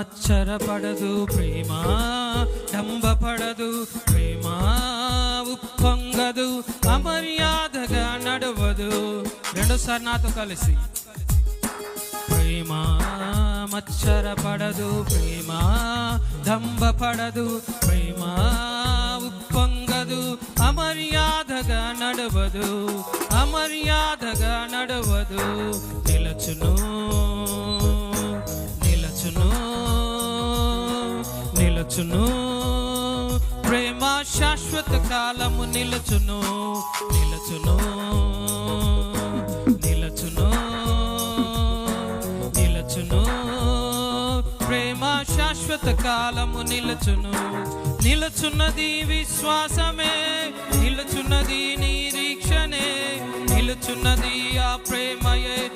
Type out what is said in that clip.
మచ్చరపడదు ప్రేమ డంబపడదు ప్రేమ ఉప్పొంగదు అమర్యాదగా నడవదు. రెండోసారి నాతో కలిసి. ప్రేమ మచ్చరపడదు ప్రేమ దంబపడదు ప్రేమ ఉప్పొంగదు అమర్యాదగా నడవదు. అమర్యాదగా నడవదు. నిలచును నిలుచును. ప్రేమ శాశ్వత కాలము నిలుచును. నిలుచును. నిలుచును. నిలుచును. ప్రేమ శాశ్వత కాలము నిలుచును. నిలచున్నది విశ్వాసమే. నిలుచున్నది నిరీక్షణే నిలుచున్నది ఆ ప్రేమయే.